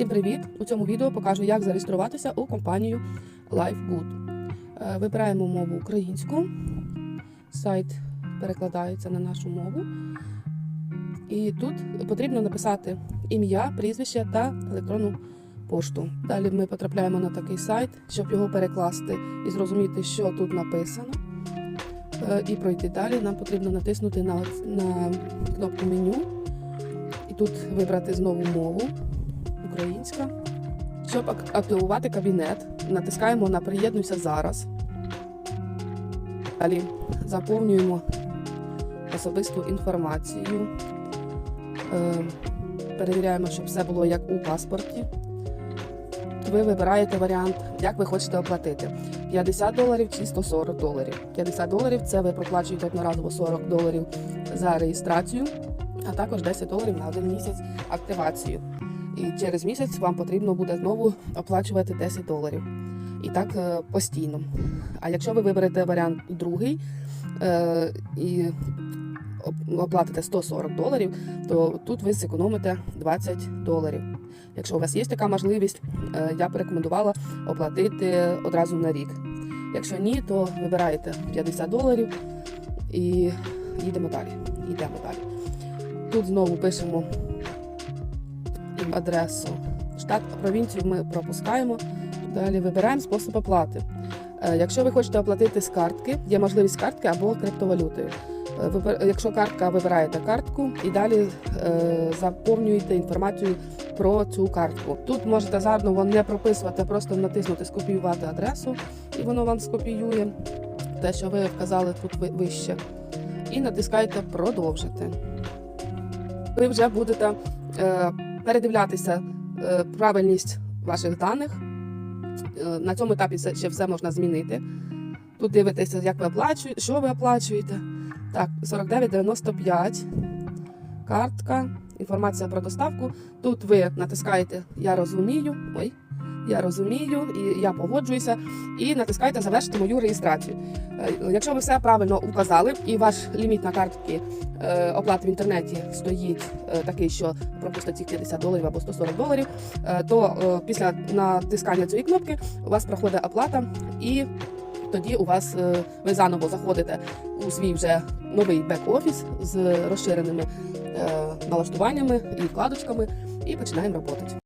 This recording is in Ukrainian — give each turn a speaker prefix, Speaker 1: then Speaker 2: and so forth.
Speaker 1: Всім привіт! У цьому відео покажу, як зареєструватися у компанію LifeGood. Е, Вибираємо мову українську. Сайт перекладається на нашу мову. І тут потрібно написати ім'я, прізвище та електронну пошту. Далі ми потрапляємо на такий сайт, щоб його перекласти і зрозуміти, що тут написано. Е, І пройти далі. Нам потрібно натиснути на, на кнопку меню і тут вибрати знову мову українська. Щоб активувати кабінет, натискаємо на Приєднуйся зараз. Далі заповнюємо особисту інформацію. Е, Перевіряємо, щоб все було як у паспорті. Ви вибираєте варіант, як ви хочете оплатити: 50 доларів чи 140 доларів. 50 доларів це ви проплачуєте одноразово 40 доларів за реєстрацію, а також 10 доларів на один місяць активацію. І через місяць вам потрібно буде знову оплачувати 10 доларів. І так е, постійно. А якщо ви виберете варіант другий е, і оплатите 140 доларів, то тут ви зекономите 20 доларів. Якщо у вас є така можливість, е, я б рекомендувала оплатити одразу на рік. Якщо ні, то вибираєте 50 доларів і їдемо далі. Йдемо далі. Тут знову пишемо адресу. Штат провінцію ми пропускаємо. Далі вибираємо спосіб оплати. Е, Якщо ви хочете оплатити з картки, є можливість картки або криптовалютою. Е, Якщо картка, вибираєте картку і далі е, заповнюєте інформацію про цю картку. Тут можете заново не прописувати, а просто натиснути скопіювати адресу, і воно вам скопіює те, що ви вказали тут вище. І натискаєте продовжити. Ви вже будете передивлятися е, правильність ваших даних. Е, На цьому етапі ще все можна змінити. Тут дивитеся, як ви оплачуєте, що ви оплачуєте. Так, 49,95. Картка, інформація про доставку. Тут ви натискаєте Я розумію. Ой, я розумію, і я погоджуюся. І натискаєте Завершити мою реєстрацію. Е, Якщо ви все правильно указали, і ваш ліміт на картки е, оплати в інтернеті стоїть е, такий, що пропустить цих 50 доларів або 140 доларів, то після натискання цієї кнопки у вас проходить оплата, і тоді у вас ви заново заходите у свій вже новий бек-офіс з розширеними налаштуваннями і вкладочками, і починаємо роботи.